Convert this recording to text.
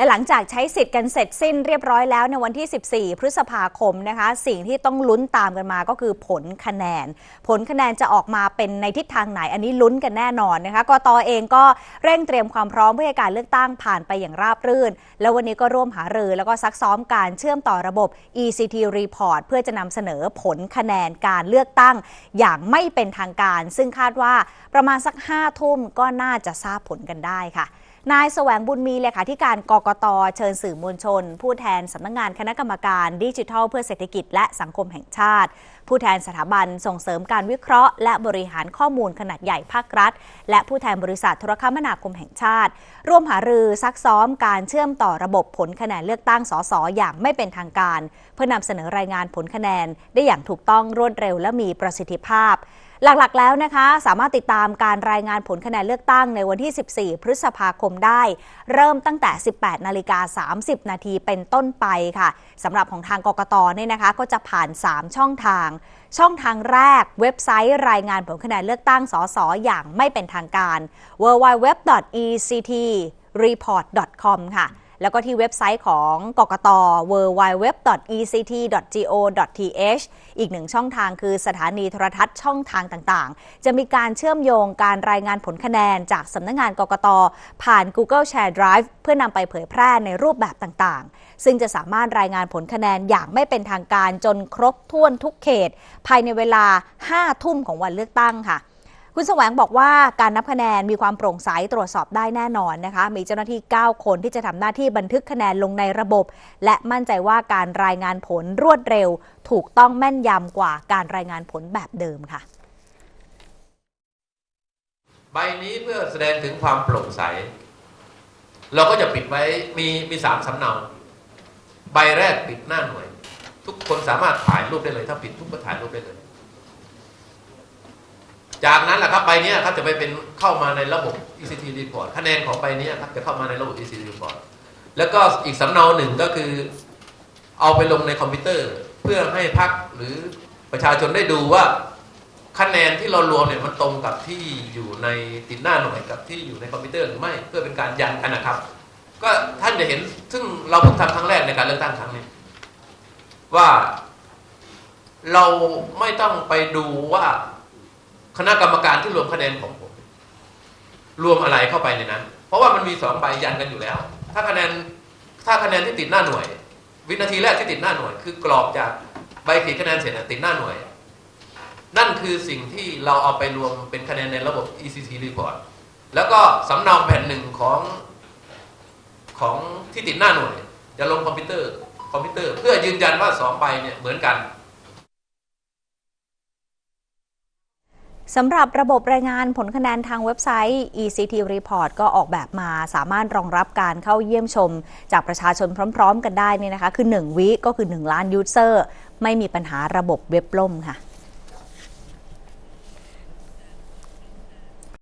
และหลังจากใช้สิทธิ์กันเสร็จสิ้นเรียบร้อยแล้วในวันที่ 14 พฤษภาคมนะคะ สิ่งที่ต้องลุ้นตามกันมาก็คือผลคะแนน ผลคะแนนจะออกมาเป็นในทิศทางไหน อันนี้ลุ้นกันแน่นอนนะคะกตอเองก็เร่งเตรียมความพร้อมเพื่อให้การเลือกตั้งผ่านไปอย่างราบรื่น แล้ววันนี้ก็ร่วมหารือ แล้วก็ซักซ้อมการเชื่อมต่อระบบ ECT Report เพื่อจะนำเสนอผลคะแนนการเลือกตั้ง อย่างไม่เป็นทางการ ซึ่งคาดว่าประมาณสัก5ทุ่มก็น่าจะทราบผลกันได้ค่ะ นายแสวงบุญมีเลขาธิการกกตเชิญสื่อมวลชน ผู้แทนสำนักงงานคณะกรรมการดิจิทัลเพื่อเศรษฐกิจและสังคมแห่งชาติ ผู้แทนสถาบันส่งเสริมการวิเคราะห์ และบริหารข้อมูลขนาดใหญ่ภาครัฐ และผู้แทนบริษัทโทรคมนาคมแห่งชาติ ร่วมหารือซักซ้อมการเชื่อมต่อระบบผลคะแนนเลือกตั้งสสอย่างไม่เป็นทางการ เพื่อนำเสนอรายงานผลคะแนนได้อย่างถูกต้องรวดเร็วและมีประสิทธิภาพ หลักๆ แล้วนะคะ สามารถติดตามการรายงานผลคะแนนเลือกตั้งในวันที่ 14 พฤษภาคมได้ เริ่มตั้งแต่ 18 นาฬิกา 30 นาทีเป็นต้นไปค่ะสำหรับของทางกกตเนี่ยนะคะ ก็จะผ่าน 3 ช่องทาง ช่องทางแรกเว็บไซต์รายงานผลคะแนนเลือกตั้งสสอย่างไม่เป็นทางการ www.ectreport.com ค่ะ แล้วก็ที่เว็บไซต์ของกกต www.ect.go.th อีกหนึ่งช่องทางคือสถานีโทรทัศน์ช่องทางต่างๆ จะมีการเชื่อมโยงการรายงานผลคะแนนจากสำนักงงานกกต ผ่าน Google Share Drive เพื่อนำไปเผยแพร่ในรูปแบบต่างๆ ซึ่งจะสามารถรายงานผลคะแนนอย่างไม่เป็นทางการจนครบถ้วนทุกเขต ภายในเวลา 5 ทุ่มของวันเลือกตั้งค่ะ คุณแสวงบอกว่าการนับคะแนนมีความโปร่งใสตรวจสอบได้แน่นอนนะคะ มีเจ้าหน้าที่ 9 คนที่จะทำหน้าที่บันทึกคะแนนลงในระบบ และมั่นใจว่าการรายงานผลรวดเร็ว ถูกต้องแม่นยำกว่าการรายงานผลแบบเดิมค่ะ ใบนี้เพื่อแสดงถึงความโปร่งใส เราก็จะปิดไว้มีมีสามสำเนา ใบแรกปิดหน้าหน่วย ทุกคนสามารถถ่ายรูปได้เลย ถ้าปิดทุกคนถ่ายรูปได้เลย จากนั้นแหละครับใบนี้ครับจะไปเป็นเข้ามาในระบบ ECT report คะแนนของใบนี้ครับจะเข้ามาในระบบ ECT report แล้วก็อีกสำเนาหนึ่งก็คือ เอาไปลงในคอมพิวเตอร์ เพื่อให้พักหรือประชาชนได้ดูว่าคะแนนที่เรารวมเนี่ยมันตรงกับที่อยู่ในติดหน้าหน่วยกับที่อยู่ในคอมพิวเตอร์หรือไม่เพื่อเป็นการยันกันนะครับ ก็ท่านจะเห็นซึ่งเราเพิ่งทำครั้งแรกในการเลือกตั้งครั้งนี้ว่าเราไม่ต้องไปดูว่า คณะกรรมการที่รวมคะแนนของผม รวมอะไรเข้าไปในนั้น เพราะว่ามันมีสองใบยันกันอยู่แล้ว ถ้าคะแนนถ้าคะแนนที่ติดหน้าหน่วย วินาทีแรกที่ติดหน้าหน่วย คือกรอบจากใบขีดคะแนนเสร็จติดหน้าหน่วย นั่นคือสิ่งที่เราเอาไปรวมเป็นคะแนนในระบบ ECT report แล้วก็สำเนาแผ่นหนึ่งของของที่ติดหน้าหน่วย จะลงคอมพิวเตอร์คอมพิวเตอร์ เพื่อยืนยันว่าสองใบเนี่ยเหมือนกัน สำหรับระบบรายงานผลคะแนนทางเว็บไซต์ ECT Report ก็ออกแบบมาสามารถรองรับการเข้าเยี่ยมชม จากประชาชนพร้อม ๆ กันได้นี่นะคะ คือ 1 วิก็คือ 1 ล้านยูเซอร์ ไม่มีปัญหาระบบเว็บล่มค่ะ